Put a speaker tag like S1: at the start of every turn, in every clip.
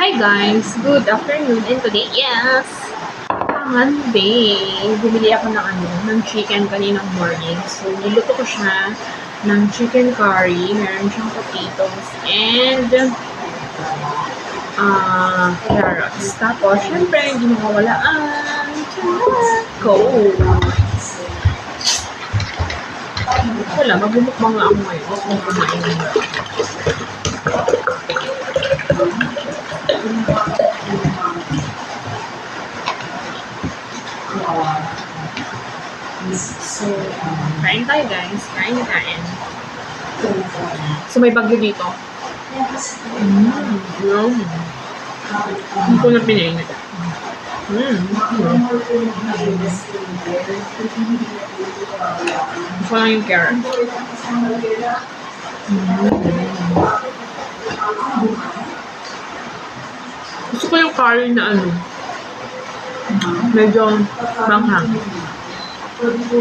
S1: Hi guys! Good afternoon and today, yes! Monday! Bumili ako ng ano, ng chicken kaninang morning. So, niluto ko siya ng chicken curry. Meron siyang potatoes and ah carrots. Tapos, syempre, hindi mawawala ang Coke. Wala, magbumukbang nga ako ngayon. Huwag mong kumain.
S2: So, um,
S1: Kain tayo guys. Kain na kain. So, may bagyo dito. Mm, yum. Hindi ko na pinainit. Mm. Gusto lang yung carrot. Gusto ko yung curry na ano. Medyo manghang.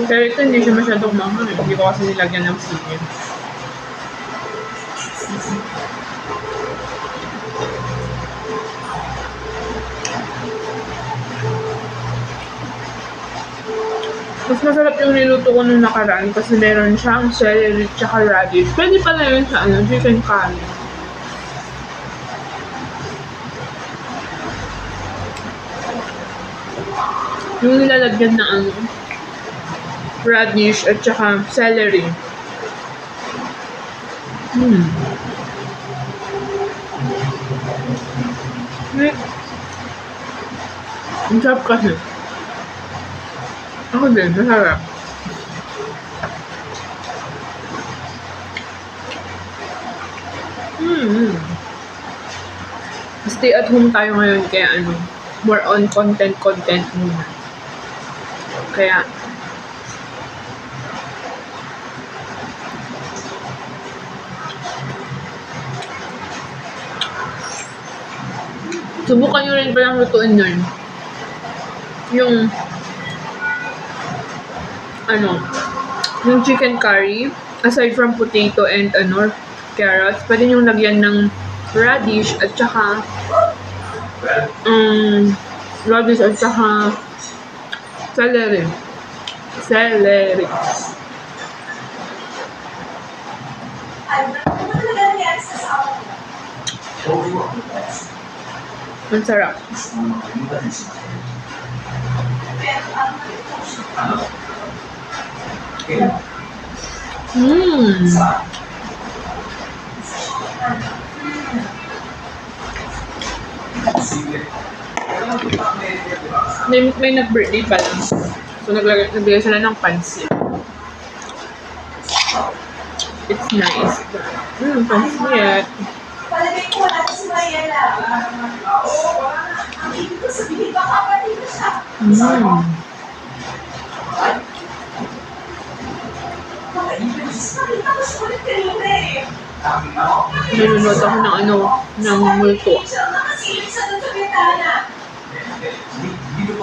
S1: Pero ito hindi siya masyadong manghang. eh. Hindi ko kasi nilagyan ng sili. Mas masarap yung niluto ko nung nakaraan kasi meron siyang celery tsaka radish. Pwede pala yun sa ano, chicken curry. Yung nilalagyan na ano, radish at saka celery. Hmm. Hmm. Ang sarap kasi. Ako din, masarap. Hmm. Stay at home tayo ngayon kaya ano, more on content-content muna. Kaya, subukan nyo rin palang lutuin nun. Yung, ano, yung chicken curry, aside from potato and ano, carrots, pwede nyo lagyan ng radish at saka um, radish at saka celery. Celery. Ang sarap. Mmm. May, may nag-birthday pa lang. So, naglagay, nagbigay sila ng pansit. It's nice. Mmm, pansit.
S3: Palagay ko wala na si Mariela. Oo, na. Ang ibig ko sabihin, baka kapatid na siya.
S1: Mmm. Nanonood ako ng ano, ng multo.
S3: Nakasilip siya dun sa.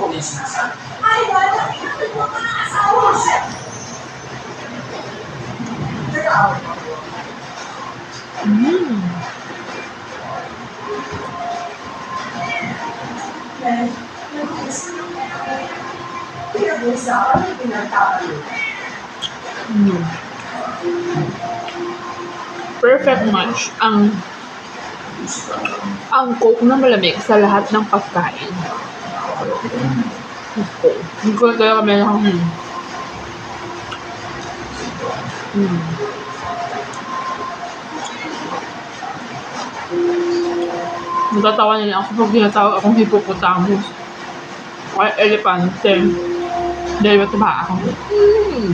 S3: Ay, wala. Mo ko ng asawa siya.
S1: Mmm.
S3: Pinabusa ako ng pinagkakalo.
S1: Perfect match ang ang coke na malamig sa lahat ng pagkain. Hindi ko talaga may lang. Mm. Natatawa nila ako pag tinatawag akong hippopotamus. O elepante. Dahil mataba ako. Mm.